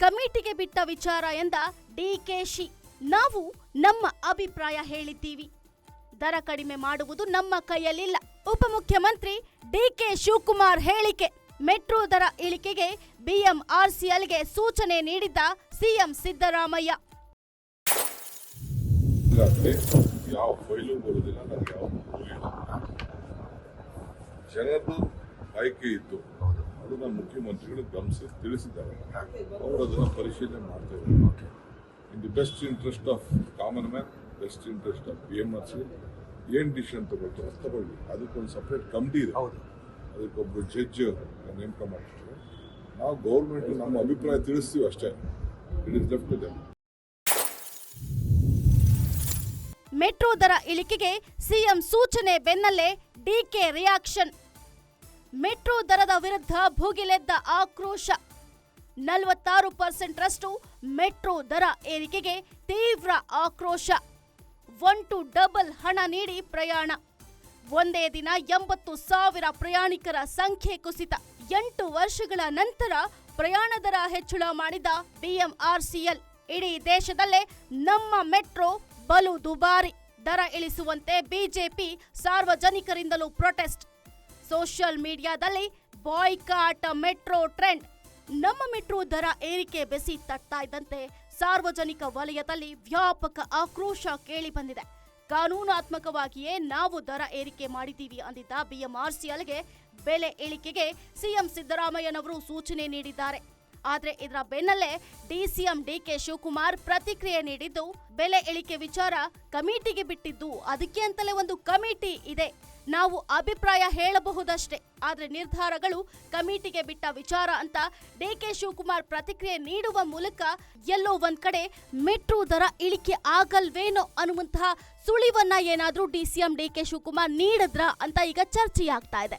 ಕಮಿಟಿಗೆ ಬಿಟ್ಟ ವಿಚಾರ ಎಂದ ಡಿಕೆಶಿ ನಾವು ನಮ್ಮ ಅಭಿಪ್ರಾಯ ಹೇಳಿದ್ದೀವಿ. ದರ ಕಡಿಮೆ ಮಾಡುವುದು ನಮ್ಮ ಕೈಯಲ್ಲಿಲ್ಲ. ಉಪಮುಖ್ಯಮಂತ್ರಿ ಡಿಕೆ ಶಿವಕುಮಾರ್ ಹೇಳಿಕೆ, ಮೆಟ್ರೋ ದರ ಇಳಿಕೆಗೆ ಬಿಎಂಆರ್ಸಿಎಲ್ಗೆ ಸೂಚನೆ ನೀಡಿದ್ದ ಸಿಎಂ ಸಿದ್ದರಾಮಯ್ಯ. ಜನರದು ಆಯ್ಕೆ ಇತ್ತು. ಅದನ್ನ ಮುಖ್ಯಮಂತ್ರಿಗಳು ಗಮನಿಸಿ ತಿಳಿಸಿದ್ದಾರೆ. ಅವರು ಅದನ್ನು ಪರಿಶೀಲನೆ ಮಾಡ್ತಾ ಇದ್ದಾರೆ. In the best interest of common man best interest of P M R C ಏನು ಡಿಸಿಷನ್ ತಗೊಳ್ತಾರೆ ಅದು ತಗೊಳ್ಳಿ. ಅದಕ್ಕೊಂದು ಸಪ್ರೇಟ್ ಕಮಿಟಿ ಇದೆ. ಅದಕ್ಕೊಬ್ಬರು ಜಡ್ಜ್ ನೇಮಕ ಮಾಡಿರ್ತಾರೆ ನಾವು ಗೌರ್ಮೆಂಟ್ ನಮ್ಮ ಅಭಿಪ್ರಾಯ ತಿಳಿಸ್ತೀವಿ ಅಷ್ಟೇ. It is left to metro ದರ ಇಳಿಕೆಗೆ ಸಿಎಂ ಸೂಚನೆ ಬೆನ್ನಲ್ಲೇ ಡಿಕೆ ರಿಯಾಕ್ಷನ್ ಮೆಟ್ರೋ ದರದ ವಿರುದ್ಧ ಭುಗಿಲೆದ್ದ ಆಕ್ರೋಶ. ನಲವತ್ತಾರು ಪರ್ಸೆಂಟ್ ರಷ್ಟು ಮೆಟ್ರೋ ದರ ಏರಿಕೆಗೆ ತೀವ್ರ ಆಕ್ರೋಶ. ಒನ್ ಟು ಡಬಲ್ ಹಣ ನೀಡಿ ಪ್ರಯಾಣ. ಒಂದೇ ದಿನ ಎಂಬತ್ತು ಸಾವಿರ ಪ್ರಯಾಣಿಕರ ಸಂಖ್ಯೆ ಕುಸಿತ. ಎಂಟು ವರ್ಷಗಳ ನಂತರ ಪ್ರಯಾಣ ದರ ಹೆಚ್ಚಳ ಮಾಡಿದ ಬಿಎಂಆರ್ಸಿಎಲ್ ಇಡೀ ದೇಶದಲ್ಲೇ ನಮ್ಮ ಮೆಟ್ರೋ ಬಲು ದುಬಾರಿ. ದರ ಇಳಿಸುವಂತೆ ಬಿಜೆಪಿ ಸಾರ್ವಜನಿಕರಿಂದಲೂ ಪ್ರೊಟೆಸ್ಟ್. ಸೋಷಿಯಲ್ ಮೀಡಿಯಾದಲ್ಲಿ ಬಾಯ್ಕಾಟ್ ಮೆಟ್ರೋ ಟ್ರೆಂಡ್. ನಮ್ಮ ಮೆಟ್ರೋ ದರ ಏರಿಕೆ ಬೆಸಿ ತಟ್ತಾ ಇದ್ದಂತೆ ಸಾರ್ವಜನಿಕ ವಲಯದಲ್ಲಿ ವ್ಯಾಪಕ ಆಕ್ರೋಶ ಕೇಳಿ ಬಂದಿದೆ. ಕಾನೂನಾತ್ಮಕವಾಗಿಯೇ ನಾವು ದರ ಏರಿಕೆ ಮಾಡಿದ್ದೀವಿ ಅಂದಿದ್ದ ಬಿಎಂಆರ್ಸಿಎಲ್ಗೆ ಬೆಲೆ ಇಳಿಕೆಗೆ ಸಿಎಂ ಸಿದ್ದರಾಮಯ್ಯನವರು ಸೂಚನೆ ನೀಡಿದ್ದಾರೆ. ಆದ್ರೆ ಇದರ ಬೆನ್ನಲ್ಲೇ ಡಿಸಿಎಂ ಡಿಕೆ ಶಿವಕುಮಾರ್ ಪ್ರತಿಕ್ರಿಯೆ ನೀಡಿದ್ದು, ಬೆಲೆ ಇಳಿಕೆ ವಿಚಾರ ಕಮಿಟಿಗೆ ಬಿಟ್ಟಿದ್ದು, ಅದಕ್ಕೆ ಅಂತಲೇ ಒಂದು ಕಮಿಟಿ ಇದೆ. ನಾವು ಅಭಿಪ್ರಾಯ ಹೇಳಬಹುದಷ್ಟೇ, ಆದರೆ ನಿರ್ಧಾರಗಳು ಕಮಿಟಿಗೆ ಬಿಟ್ಟ ವಿಚಾರ ಅಂತ ಡಿಕೆ ಶಿವಕುಮಾರ್ ಪ್ರತಿಕ್ರಿಯೆ ನೀಡುವ ಮೂಲಕ ಎಲ್ಲೋ ಒಂದ್ ಕಡೆ ಮೆಟ್ರೋ ದರ ಇಳಿಕೆ ಆಗಲ್ವೇನೋ ಅನ್ನುವಂತಹ ಸುಳಿವನ್ನ ಏನಾದ್ರೂ ಡಿಸಿಎಂ ಡಿಕೆ ಶಿವಕುಮಾರ್ ನೀಡಿದ್ರ ಅಂತ ಈಗ ಚರ್ಚೆಯಾಗ್ತಾ ಇದೆ.